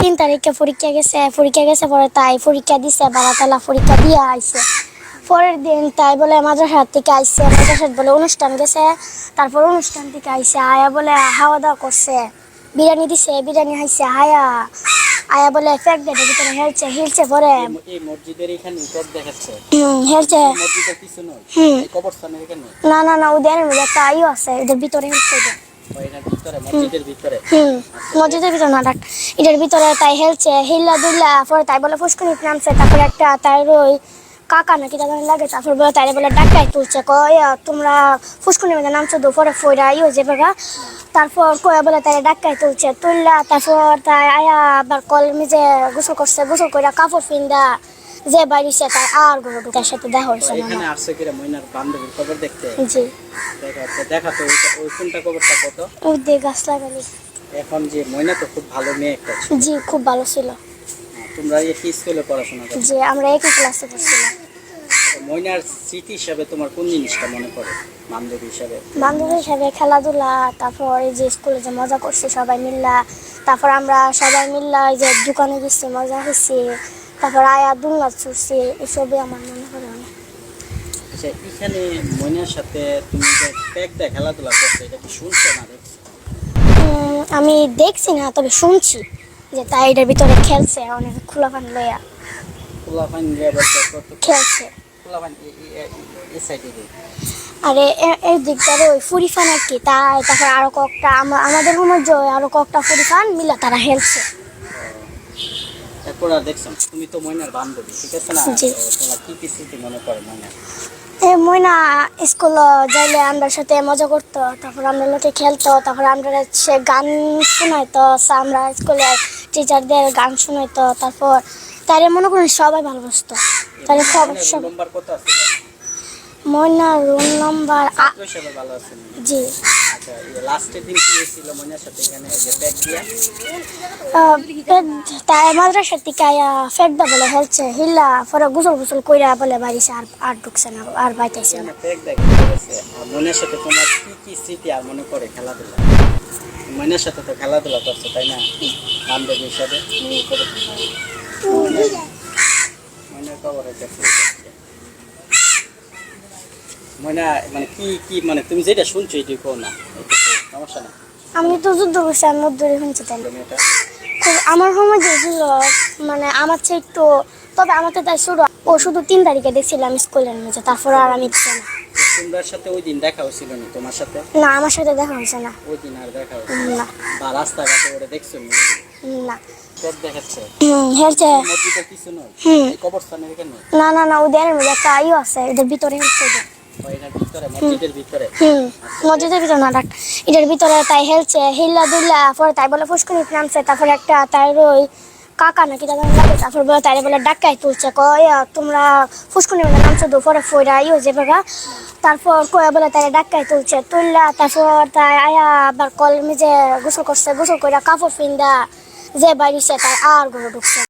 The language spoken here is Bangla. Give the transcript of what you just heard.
তিন তারিখে পরীক্ষা গেছে পরীক্ষা গেছে পরে তাই পরীক্ষা দিছে বারাতালা পরীক্ষা দিয়ে আইছে। পরের দিন তাই বলে মাদ্রাসার থেকে আইছে মাদ্রাসার বলে অনুষ্ঠান গেছে তারপর অনুষ্ঠান থেকে আইছে আয়া বলে হাওয়া দাওয়া করছে বিরিয়ানি দিছে বিরিয়ানি খাইছে আয়া আয়া বলে দেবে ভিতরে হেলছে হিলছে পরে। এই মসজিদের এখানে কব দেখাচ্ছে। হুম, হেলছে। এই মসজিদের কিছু হুম। কবরস্থানের এখানে। না না না ওদের মধ্যে একটা আইও আছে এদের ভিতরে হেলছে মসজিদের ভিতরে। না ডাক এটার ভিতরে তাই হেলছে, হিল্লা দুল্লা, পরে তাই বলে ফুসকুনি নামছে, তারপরে একটা তাই ওই কাকা নাকি তাদের লাগে, তারপর বলে তাই বলে ডাকাই তুলছে, কয় তোমরা ফুসকুনি মধ্যে নামছো দুপুরে ফইরা ইয়ে যে বেগা। তারপর কয়া, বলে তাই ডাকাই তুলছে, তুললা, তারপর তাই আয়া আবার কল মিজে গোসল করছে, গোসল করে কাপড় ফিন্দা। যে বাড়িছে তার আর গরু তার সাথে দেখা হয়েছে না এখানে আসছে কিরা মইনার বান্ধবীর খবর দেখতে? জি। দেখা তো দেখা তো ওই কোনটা খবরটা কত? ওই দিয়ে গাছ লাগালি। এখন যে মইনা তো খুব ভালো মেয়ে একটা ছিল। জি খুব ভালো ছিল। তোমরা একই স্কুলে পড়াশোনা করো। যে আমরা একই ক্লাসে পড়ছিলাম মইনার স্মৃতি হিসাবে তোমার কোন জিনিসটা মনে পড়ে? বান্ধবী হিসাবে? বান্ধবী হিসাবে খেলাধুলা তারপর এই যে স্কুলে যে মজা করছি সবাই মিল্লা তারপর আমরা সবাই মিল্লা এই যে দোকানে গেছি মজা হয়েছি তারপর আয়া দুলনা ছুটছি এসবই আমার মনে পড়ে অনেক। আচ্ছা এখানে মইনার সাথে তুমি যে প্যাক খেলাধুলা করছ এটা কি শুনছো না উম, আমি দেখছি না তবে শুনছি যে তাই এটার ভিতরে খেলছে অনেক খোলা পান লইয়া খোলা পানি দিয়ে বলছো খেলছে। এই সাইডে আর এই দিকটারে ওই ফুরি ফান আর কি তাই তারপর আরও কয়েকটা আমা- আমাদের মনে হয় আরও কয়েকটা ফুরিফান মিলা তারা খেলছে। আর দেখছ তুমি তো মইনার বান্ধবী ঠিক আছে না। তোমার কি কি স্মৃতি মনে পড়ে মইনার ময়না স্কুল যাইলে আমরা সাথে মজা করতো তারপর আমরা লোকে খেলতো তারপর আমরা সে গান শোনাইতো আমরা স্কুলে টিচারদের গান শোনাইতো তারপর তারে মনে করেন সবাই ভালোবাসতো। তারে সব কত ময়না রুম নাম্বার জি। আচ্ছা লাস্টের দিন কি হয়েছিল মইনার সাথে এখানে? যে প্যাক দিয়া? তাই মাদ্রাসার থেকে আয়া ফেকদা বলে হেলছে হিল্লা পরে গুসল গুসল কইরা বলে বাড়িছে আর আর ঢুকছে না আর বাইতেছে না। আর মইনার সাথে তোমার কি কি স্মৃতি আর মনে পড়ে খেলাধুলা? মইনার সাথে তো খেলাধুলা করছ তাই না? বান্ধবী হিসাবে? মইনার খবর হচ্ছে মানে কি কি মানে তুমি যেটা শুনছো কো না। এটা সমস্যা না আমি তো যুদ্ধ করছি আমি মধ্যে শুনছি তাই খুব আমার সময় যে ছিল মানে আমার চেয়ে একটু তবে তাই শুরু ও শুধু তিন তারিখে দেখছিলাম স্কুলের মধ্যে তারপর আর আমি দেখছি না। তোমরা সাথে ওই দিন দেখা হয়েছিল না তোমার সাথে? না আমার সাথে দেখা হয়েছে না। ওই দিন আর দেখা না। বা রাস্তাঘাটে ওরা দেখছ নি? না। না না না ওদের একটা আছে এদের ভিতরে। মসজিদের ভিতরে। না, ডাক এটার ভিতরে তাই হেলছে, হিল্লা দুল্লা, পরে তাই বলে ফুসকুনি নামছে, তারপরে একটা তাই ওই কাকা নাকি লাগে তারপর বলে তাই বলে ডাকাই তুলছে, কয় তোমরা ফুসকুনি বলে নামছো, দুপুরে ফইরা ইয়ে যে বেগা তারপর কয়া বলে তাই ডাকাই তুলছে, তুললা, তারপর তাই আয়া আবার কল মিজে গোসল করছে, গোসল করে কাপড় ফিন্দা যে বাড়িছে তাই আর গরু ঢুকছে